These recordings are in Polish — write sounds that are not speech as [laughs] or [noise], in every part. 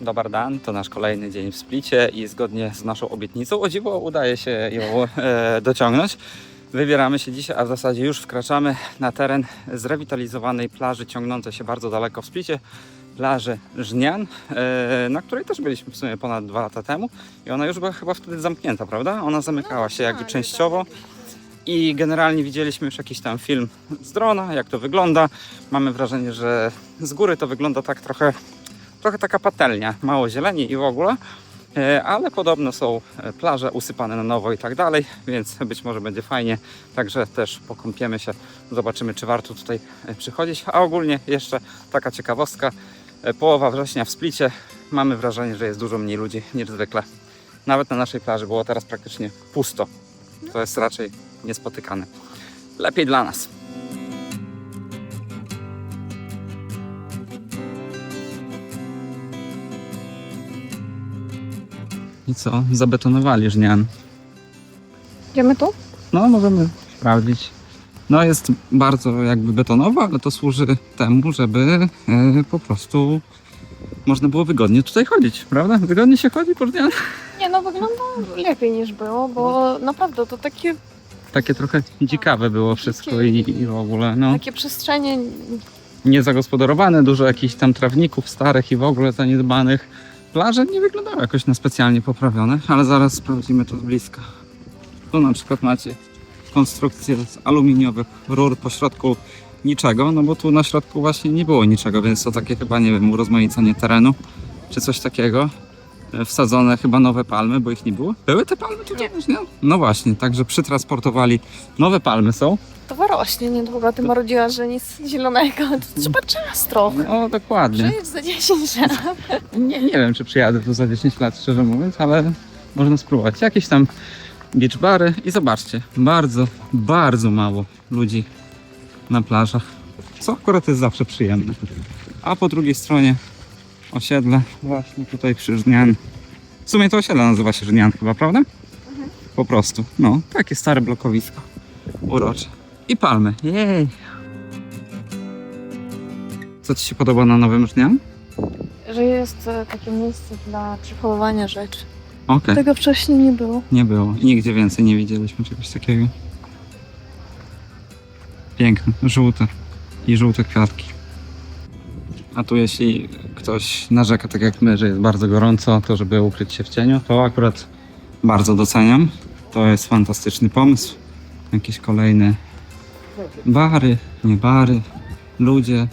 Dobar Dan, to nasz kolejny dzień w Splicie i zgodnie z naszą obietnicą, o dziwo udaje się ją e, dociągnąć. Wybieramy się dzisiaj, a w zasadzie już wkraczamy na teren zrewitalizowanej plaży ciągnącej się bardzo daleko w Splicie, plaży Żnian, e, na której też byliśmy w sumie ponad dwa lata temu i ona już była chyba wtedy zamknięta, prawda? Ona zamykała się jakby tak, częściowo. I generalnie widzieliśmy już jakiś tam film z drona, jak to wygląda. Mamy wrażenie, że z góry to wygląda tak trochę, trochę taka patelnia, mało zieleni i w ogóle. E, Ale podobno są e, plaże usypane na nowo i tak dalej, więc być może będzie fajnie. Także też pokąpiemy się, zobaczymy, czy warto tutaj e, przychodzić. A ogólnie jeszcze taka ciekawostka. Połowa września w Splicie. Mamy wrażenie, że jest dużo mniej ludzi niż zwykle. Nawet na naszej plaży było teraz praktycznie pusto. To jest raczej niespotykane. Lepiej dla nas. I co? Zabetonowali żnian. Idziemy tu? No, możemy sprawdzić. No, jest bardzo jakby betonowa, ale to służy temu, żeby e, po prostu można było wygodnie tutaj chodzić, prawda? Wygodnie się chodzi po żnian. Nie, no wygląda lepiej niż było, bo naprawdę to takie, Takie trochę dzikawe było wszystko i, i w ogóle, no. takie przestrzenie niezagospodarowane, dużo jakichś tam trawników starych i w ogóle zaniedbanych. Plaże nie wyglądały jakoś na specjalnie poprawione, ale zaraz sprawdzimy to z bliska. Tu na przykład macie konstrukcję z aluminiowych rur po środku niczego, no bo tu na środku właśnie nie było niczego, więc to takie chyba, nie wiem, urozmaicenie terenu czy coś takiego. E, Wsadzone chyba nowe palmy, bo ich nie było. Były te palmy tutaj? Nie. No właśnie, także przytransportowali. Nowe palmy są. To wyrośnie niedługo. Ty marudziła, że nic zielonego. To trzeba czas trochę. No dokładnie. Przyjedź za 10 lat. Nie, nie wiem, czy przyjadę tu za 10 lat, szczerze mówiąc, ale można spróbować. Jakieś tam beach bary i zobaczcie, bardzo, bardzo mało ludzi na plażach, co akurat jest zawsze przyjemne. A po drugiej stronie osiedle, właśnie tutaj przy Żnian. W sumie to osiedle nazywa się Żnian chyba, prawda? Po prostu, no, takie stare blokowisko, urocze. I palmy, jej! Co Ci się podoba na Nowym Żnian? Że jest e, takie miejsce dla przechowywania rzeczy. Okej. Tego wcześniej nie było. Nie było. I Nigdzie więcej nie widzieliśmy czegoś takiego. Piękne, żółte i żółte kwiatki. A tu jeśli ktoś narzeka tak jak my, że jest bardzo gorąco, to żeby ukryć się w cieniu, to akurat bardzo doceniam. To jest fantastyczny pomysł. Jakieś kolejne bary, nie bary, ludzie,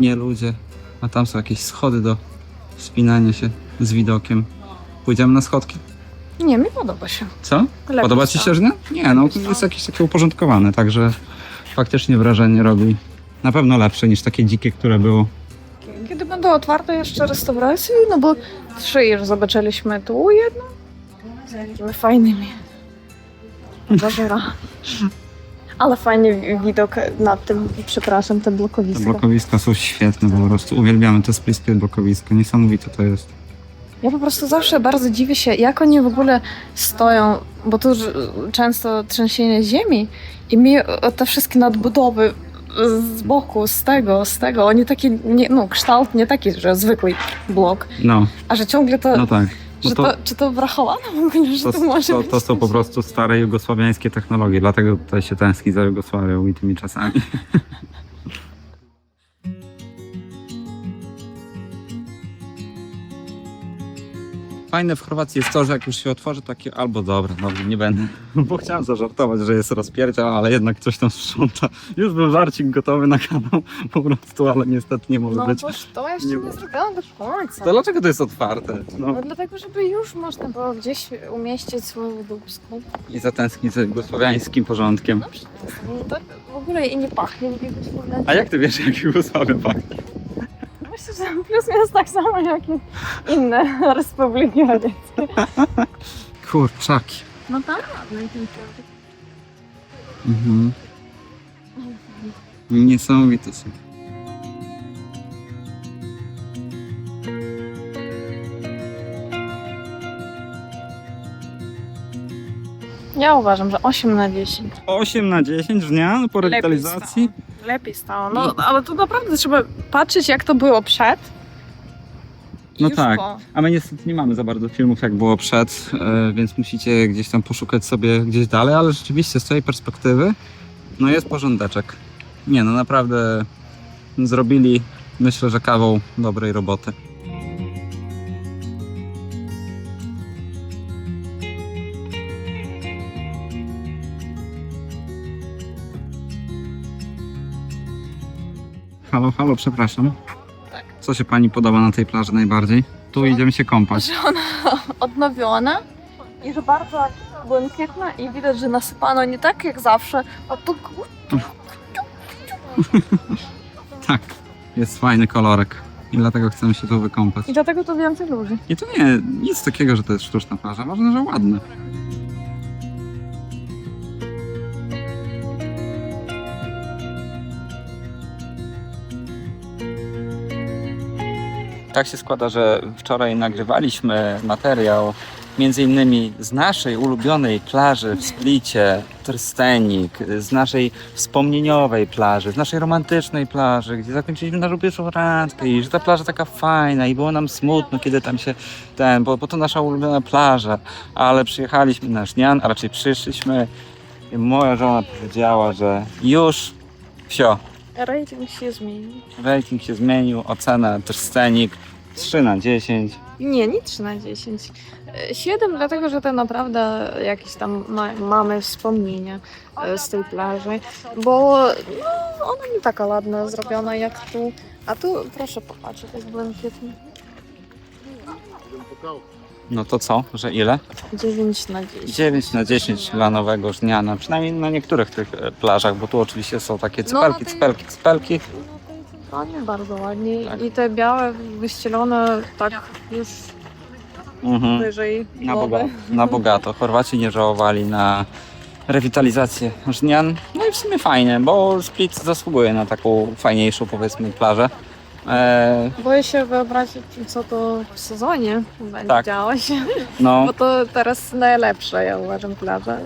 nie ludzie. A tam są jakieś schody do wspinania się z widokiem. Pójdziemy na schodki? Nie, mi podoba się. Co? Lepiej Podoba Ci się, że nie? Nie, no Lepiej jest jakieś takie uporządkowane, także faktycznie wrażenie robi na pewno lepsze niż takie dzikie, które było. Kiedy będą otwarte jeszcze restauracje, no bo trzy już zobaczyliśmy tu jedno z takimi fajnymi [laughs] zażera. Ale fajny widok nad tym, przepraszam, te Te blokowisko. blokowiska są świetne po prostu. Uwielbiamy te spliskie blokowisko. Niesamowite to jest. Ja po prostu zawsze bardzo dziwię się, jak oni w ogóle stoją, bo tu często trzęsienie ziemi i mi te wszystkie nadbudowy z boku, z tego, z tego, oni takie, nie, no kształt nie taki, że zwykły blok, No, a że ciągle to, no tak. Że to, to, czy to brachowane w ogóle, że to, to, może to, być to są po prostu stare jugosławiańskie technologie, dlatego tutaj się tęskni za Jugosławią i tymi czasami. [laughs] Fajne w Chorwacji jest to, że jak już się otworzy takie, albo dobra, dobrze, nie będę, [laughs] bo chciałem zażartować, że jest rozpiercia, ale jednak coś tam sprząta. Już był żarcik gotowy na kanał [laughs] po prostu, ale niestety nie może No być. to, to jeszcze Nie nie, zrobiłam do końca. To dlaczego to jest otwarte? No. No dlatego, żeby już można było gdzieś umieścić swoją dubską. I zatęskni za jugosławiańskim porządkiem. No przestań, to w ogóle i nie pachnie jakiegoś A jak ty wiesz, jak Jugosławia pachnie? Myślę, że plus minus tak samo jak i inne [laughs] republiki radzieckie. Kurczaki. No tak, no i ten Mhm. Niesamowite są. Ja uważam, że 8 na 10. 8 na 10 dnia po rewitalizacji. Lepiej stało. No, ale tu naprawdę trzeba patrzeć, jak to było przed No już tak. po. A my niestety nie mamy za bardzo filmów, jak było przed, e, więc musicie gdzieś tam poszukać sobie gdzieś dalej, ale rzeczywiście z tej perspektywy, no jest porządeczek. Nie, no naprawdę zrobili, myślę, że kawał dobrej roboty. Przepraszam. Tak. Co się pani podoba na tej plaży najbardziej? Tu idziemy się kąpać. Że ona [laughs] odnowiona i że bardzo błękitna i widać, że nasypano nie tak jak zawsze, a tu Tak, jest fajny kolorek i dlatego chcemy się tu wykąpać. i dlatego to więcej ludzi. I to nie, nic takiego, że to jest sztuczna plaża, ważne, że ładne. Tak się składa, że wczoraj nagrywaliśmy materiał między innymi z naszej ulubionej plaży w Splicie, Trstenik, z naszej wspomnieniowej plaży, z naszej romantycznej plaży, gdzie zakończyliśmy naszą pierwszą randkę i że ta plaża taka fajna i było nam smutno, kiedy tam się ten, bo, bo to nasza ulubiona plaża, ale przyjechaliśmy na Żnian, a raczej przyszliśmy i moja żona powiedziała, że już wsio, Rating się zmienił. rating się zmienił, ocena Trstenik 3 na 10. Nie, nie 3 na 10. 7 dlatego, że to naprawdę jakieś tam ma, mamy wspomnienia e, z tej plaży, bo no, ona nie taka ładna zrobiona jak tu. A tu proszę popatrzeć, jest błękitny. No to co, że ile? 9 na 10. 9 na 10 dla nowego Żniana, przynajmniej na niektórych tych e, plażach, bo tu oczywiście są takie No, na cypelki, tej- cypelki, cypelki. No bardzo ładnie. Tak. I te białe wyścielone tak już Mhm. wyżej Na, głowy. boga, na bogato. Chorwaci nie żałowali na rewitalizację Żnian. No i w sumie fajnie, bo Split zasługuje na taką fajniejszą powiedzmy plażę. E, Boję się wyobrazić, co to w sezonie będzie Tak. działo się. no, Bo to teraz najlepsze, ja uważam, plaża.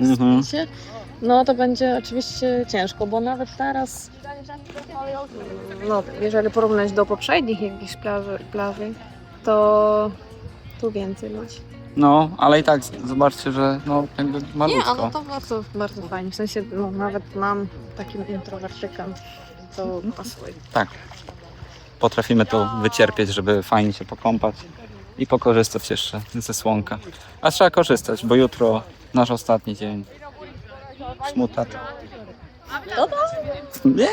mhm. No to będzie oczywiście ciężko, bo nawet teraz, no jeżeli porównać do poprzednich jakichś plaży, plaży to tu więcej ludzi. no, ale i tak z- zobaczcie, że no jakby Nie, malutko. ale to bardzo, bardzo fajnie. W sensie no, nawet nam, takim introwertykom, to pasuje. Tak. Potrafimy to wycierpieć, żeby fajnie się pokąpać i pokorzystać jeszcze ze słonka. A trzeba korzystać, bo jutro nasz ostatni dzień. Smutat. To to? Nie!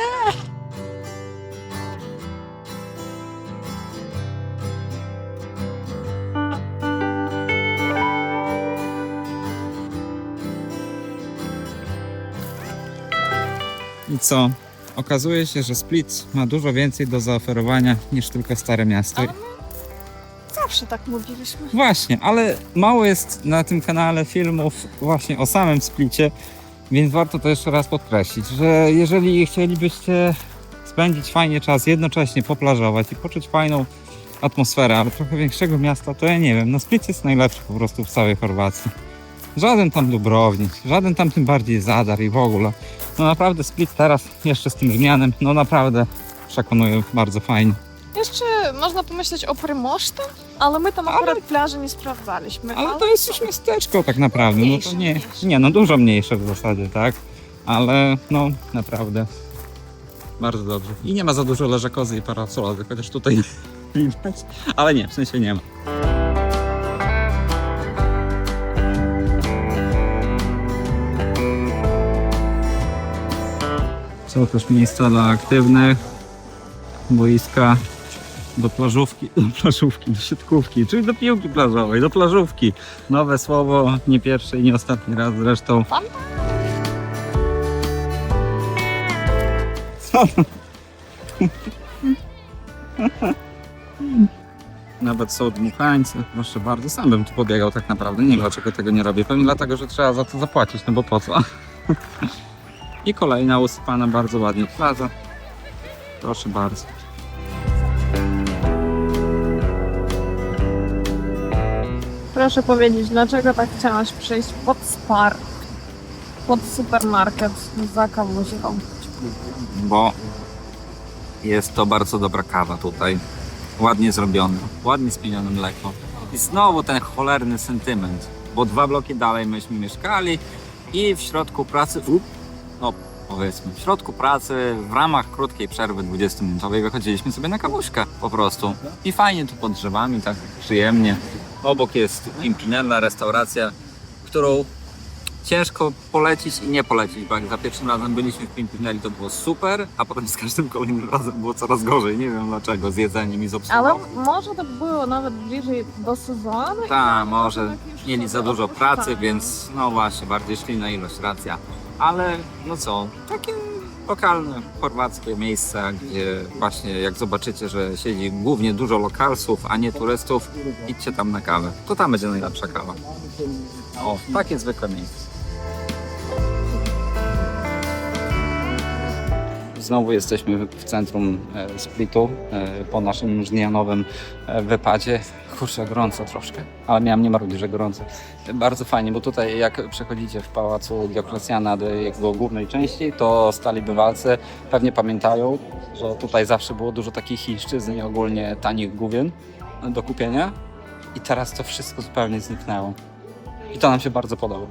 I co? Okazuje się, że Split ma dużo więcej do zaoferowania niż tylko Stare Miasto. Zawsze tak mówiliśmy. Właśnie, ale mało jest na tym kanale filmów właśnie o samym Splicie, więc warto to jeszcze raz podkreślić, że jeżeli chcielibyście spędzić fajnie czas, jednocześnie poplażować i poczuć fajną atmosferę, ale trochę większego miasta, to ja nie wiem, no Split jest najlepszy po prostu w całej Chorwacji. Żaden tam Dubrownik, żaden tam tym bardziej Zadar i w ogóle. No naprawdę Split teraz jeszcze z tym zmianem, no naprawdę przekonuje bardzo fajnie. Jeszcze można pomyśleć o Prymoszta, ale my tam Ale- akurat plaży nie sprawdzaliśmy. Ale to jest już miasteczko tak naprawdę. No to Mniejsze, nie, mniejsze. nie, no dużo mniejsze w zasadzie, tak? Ale no naprawdę bardzo dobrze. I nie ma za dużo leżakozy i parasolowych, chociaż tutaj [laughs] widać. Ale nie, w sensie nie ma. Są też miejsca dla aktywnych, boiska do plażówki, [laughs] do plażówki, do siatkówki, czyli do piłki plażowej, do plażówki. Nowe słowo, nie pierwszy i nie ostatni raz zresztą. Co? [laughs] Nawet są dmuchańcy, proszę bardzo, sam bym tu pobiegał tak naprawdę, nie wiem dlaczego tego nie robię, pewnie dlatego, że trzeba za to zapłacić, no bo po co? [laughs] I kolejna usypana bardzo ładnie plaża. Proszę bardzo. Proszę powiedzieć, dlaczego tak chciałaś przyjść pod Spar, pod supermarket za kawusiką? bo jest to bardzo dobra kawa tutaj. ładnie zrobione, ładnie spienione mleko. I znowu ten cholerny sentyment, bo dwa bloki dalej myśmy mieszkali i w środku pracy, up, no powiedzmy, w środku pracy w ramach krótkiej przerwy 20-minutowej wychodziliśmy sobie na kawuszkę po prostu. I fajnie tu pod drzewami, tak przyjemnie. Obok jest Impinella, restauracja, którą ciężko polecić i nie polecić, bo jak za pierwszym razem byliśmy w Pimpinelli to było super, a potem z każdym kolejnym razem było coraz gorzej. Nie wiem dlaczego, z jedzeniem i z obsługą. Ale może to było nawet bliżej do sezonu? Tak, może mieli za dużo pracy, więc no właśnie, bardziej szli na ilość, racja. Ale no co, takie lokalne, chorwackie miejsca, gdzie właśnie jak zobaczycie, że siedzi głównie dużo lokalsów, a nie turystów, idźcie tam na kawę. To tam będzie najlepsza kawa. O, takie zwykłe miejsce. Znowu jesteśmy w centrum e, Splitu e, po naszym żnijanowym e, wypadzie. Kurczę, gorąco troszkę, ale miałem nie marudzić, że gorąco. Bardzo fajnie, bo tutaj jak przechodzicie w pałacu Dioklecjana do jego głównej części, to stali bywalcy pewnie pamiętają, że tutaj zawsze było dużo takich chińszczyzn i ogólnie tanich główien do kupienia. I teraz to wszystko zupełnie zniknęło. I to nam się bardzo podoba.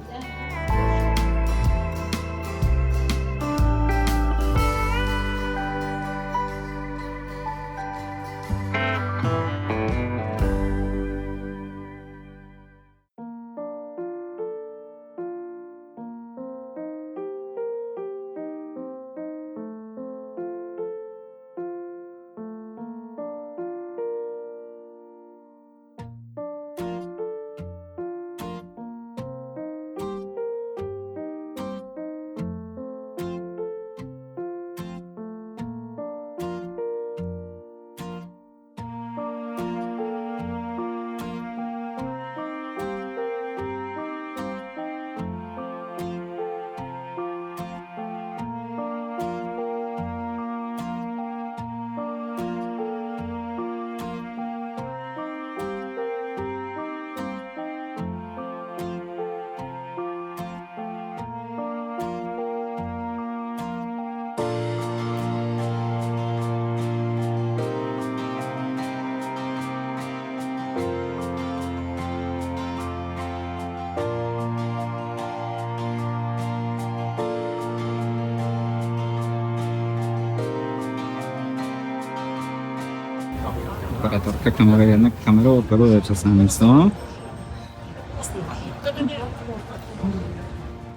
Operatorka kamery jednak kamerą operuje czasami, co?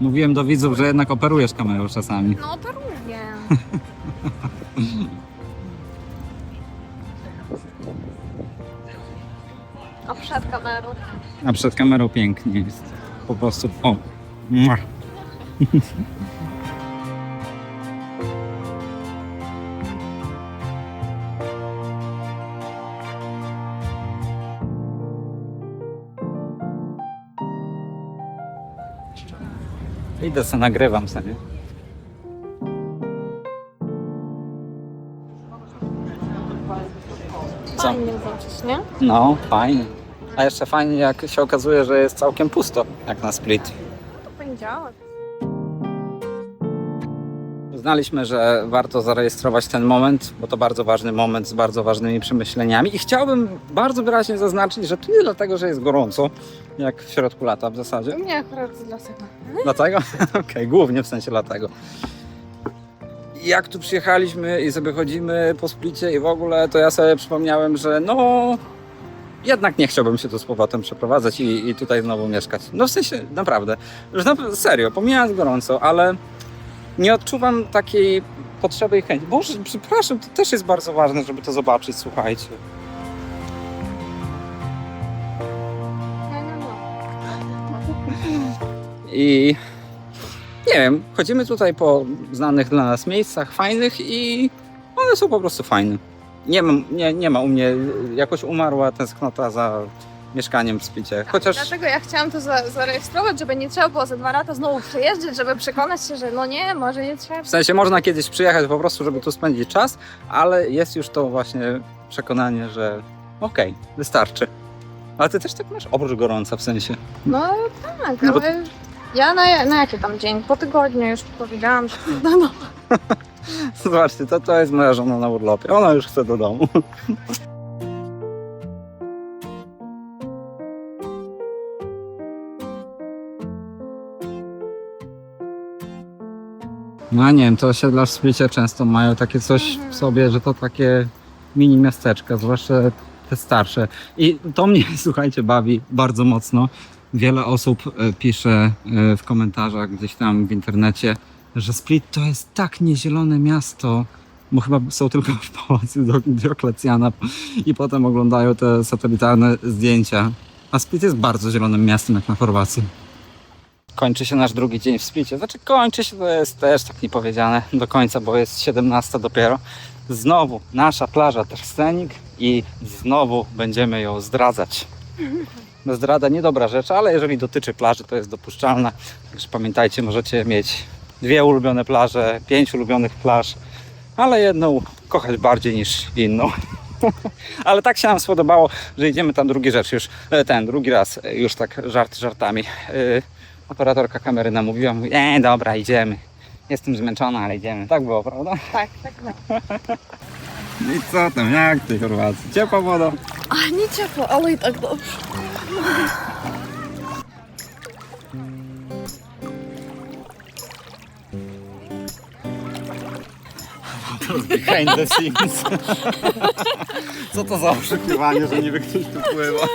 Mówiłem do widzów, że jednak operujesz kamerą czasami. No to lubię. [laughs] A przed kamerą? A przed kamerą pięknie jest. Po prostu. O! Mua. [laughs] Idę sobie nagrywam sobie. Co? Fajnie zobaczyć, nie? No, fajnie. A jeszcze fajnie, jak się okazuje, że jest całkiem pusto, jak na Split. To poniedziałek. Uznaliśmy, że warto zarejestrować ten moment, bo to bardzo ważny moment z bardzo ważnymi przemyśleniami. I chciałbym bardzo wyraźnie zaznaczyć, że to nie dlatego, że jest gorąco, jak w środku lata w zasadzie. Nie akurat dlatego. Dlatego? [laughs] Okej, głównie w sensie dlatego. Jak tu przyjechaliśmy i sobie chodzimy po splicie i w ogóle, to ja sobie przypomniałem, że no jednak nie chciałbym się tu z powrotem przeprowadzać i, i tutaj znowu mieszkać. No w sensie naprawdę, już na, serio, pomijając gorąco, ale nie odczuwam takiej potrzeby i chęci. Boże, przepraszam, to też jest bardzo ważne, żeby to zobaczyć, słuchajcie. I nie wiem, chodzimy tutaj po znanych dla nas miejscach, fajnych i one są po prostu fajne. Nie ma, nie, nie ma u mnie, jakoś umarła tęsknota za mieszkaniem w Splicie. Chociaż Dlatego ja chciałam to za, zarejestrować, żeby nie trzeba było za dwa lata znowu przejeżdżać, żeby przekonać się, że no nie, może nie trzeba. w sensie można kiedyś przyjechać po prostu, żeby tu spędzić czas, ale jest już to właśnie przekonanie, że okej, wystarczy. Ale ty też tak masz oprócz gorąca w sensie. No tak, No bo- ale ja na, na jaki tam dzień? Po tygodniu już powiedziałam, że no, [laughs] no. Zobaczcie, to, to jest moja żona na urlopie. Ona już chce do domu. No nie wiem, to osiedla w Splicie często mają takie coś w sobie, że to takie mini miasteczka, zwłaszcza te starsze. I to mnie, [laughs] słuchajcie, bawi bardzo mocno. Wiele osób e, pisze e, w komentarzach gdzieś tam w internecie, że Split to jest tak niezielone miasto, bo chyba są tylko w pałacu Dio- Dioklecjana i potem oglądają te satelitarne zdjęcia. A Split jest bardzo zielonym miastem jak na Chorwacji. Kończy się nasz drugi dzień w Splicie. Znaczy kończy się, to jest też tak niepowiedziane do końca, bo jest 17 dopiero. Znowu nasza plaża Trstenik i znowu będziemy ją zdradzać. Zdrada niedobra rzecz, ale jeżeli dotyczy plaży, to jest dopuszczalna. Także pamiętajcie, możecie mieć dwie ulubione plaże, pięć ulubionych plaż, ale jedną kochać bardziej niż inną. [laughs] ale tak się nam spodobało, że idziemy tam drugi rzecz już, e, ten drugi raz, e, już tak żart żartami. Operatorka kamery namówiła, mówi, e, dobra, idziemy. Jestem zmęczona, ale idziemy. Tak było, prawda? Tak, tak, tak. I co tam, jak w tej Chorwacji? Ciepła woda? A nie ciepło, ale i tak dobrze. Behind the scenes. Co to za oszukiwanie, że niby ktoś tu pływa?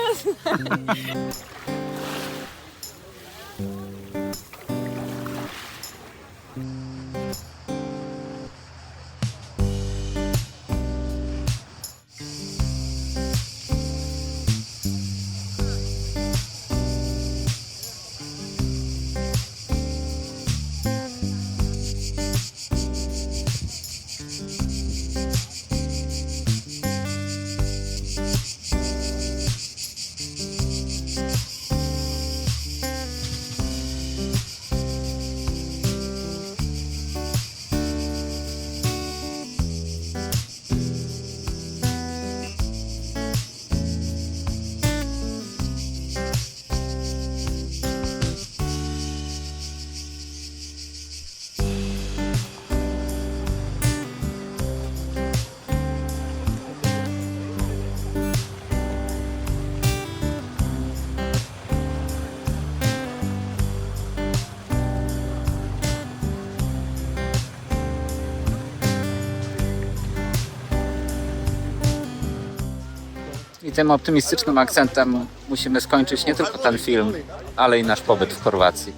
I tym optymistycznym akcentem musimy skończyć nie tylko ten film, ale i nasz pobyt w Chorwacji.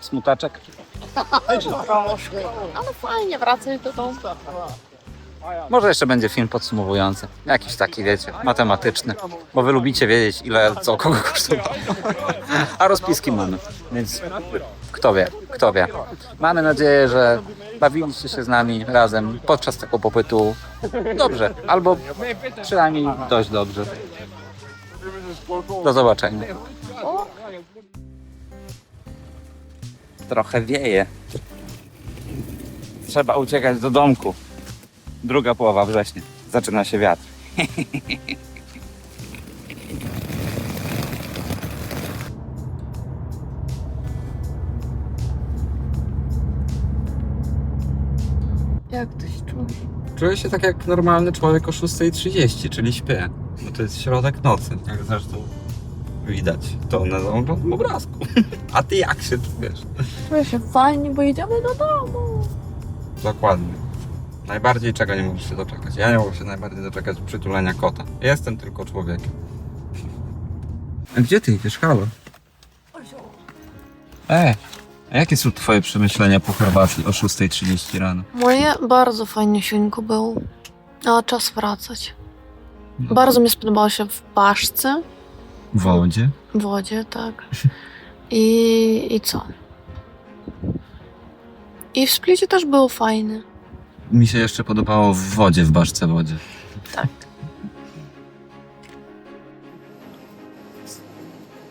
Smutaczek? [laughs] Ale fajnie, wracaj do domu. Może jeszcze będzie film podsumowujący. Jakiś taki, wiecie, matematyczny. Bo wy lubicie wiedzieć, ile co kogo kosztuje. A rozpiski mamy, więc kto wie, kto wie. Mamy nadzieję, że bawiliście się z nami razem podczas tego pobytu dobrze, albo przynajmniej dość dobrze. Do zobaczenia. Trochę wieje. Trzeba uciekać do domku. Druga połowa września. Zaczyna się wiatr. [laughs] Jak ty się czujesz? Czuję się tak jak normalny człowiek o 6.30, czyli śpię. Bo to jest środek nocy, jak zresztą widać to na tym obrazku. [laughs] A ty jak się czujesz? Czuję się fajnie, bo jedziemy do domu. Dokładnie. Najbardziej czego nie możesz się doczekać. Ja nie mogę się najbardziej doczekać przytulenia kota. Jestem tylko człowiekiem. A gdzie ty idziesz? Halo? Ej, a jakie są twoje przemyślenia po Chorwacji o 6.30 rano? Moje bardzo fajniusieńko było. Ale czas wracać. Bardzo mi spodobało się w Baszce, W wodzie? w wodzie, tak. [laughs] I, i co? I w Splicie też było fajne. Mi się jeszcze podobało w wodzie, w baszce wodzie. Tak.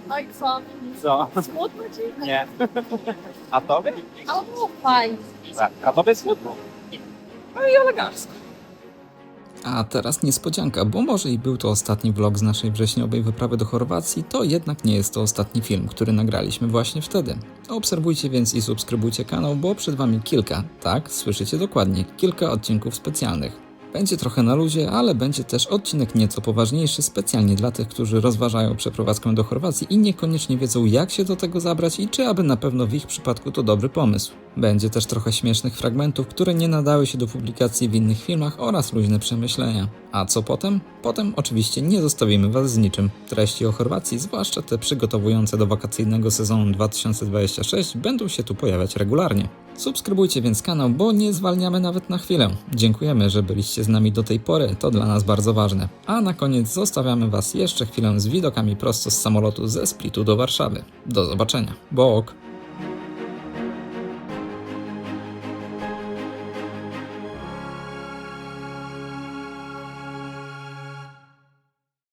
Tak co? Co? Smutno ci? Nie. A tobie? Ale było fajnie. Tak. A tobie smutno? No i elegancko. A teraz niespodzianka, bo może i był to ostatni vlog z naszej wrześniowej wyprawy do Chorwacji, to jednak nie jest to ostatni film, który nagraliśmy właśnie wtedy. Obserwujcie więc i subskrybujcie kanał, bo przed Wami kilka, tak, słyszycie dokładnie, kilka odcinków specjalnych. Będzie trochę na luzie, ale będzie też odcinek nieco poważniejszy, specjalnie dla tych, którzy rozważają przeprowadzkę do Chorwacji i niekoniecznie wiedzą, jak się do tego zabrać i czy aby na pewno w ich przypadku to dobry pomysł. Będzie też trochę śmiesznych fragmentów, które nie nadały się do publikacji w innych filmach oraz luźne przemyślenia. A co potem? Potem oczywiście nie zostawimy Was z niczym. Treści o Chorwacji, zwłaszcza te przygotowujące do wakacyjnego sezonu 2026, będą się tu pojawiać regularnie. Subskrybujcie więc kanał, bo nie zwalniamy nawet na chwilę. Dziękujemy, że byliście z nami do tej pory, to dla nas bardzo ważne. A na koniec zostawiamy Was jeszcze chwilę z widokami prosto z samolotu ze Splitu do Warszawy. Do zobaczenia. Bok!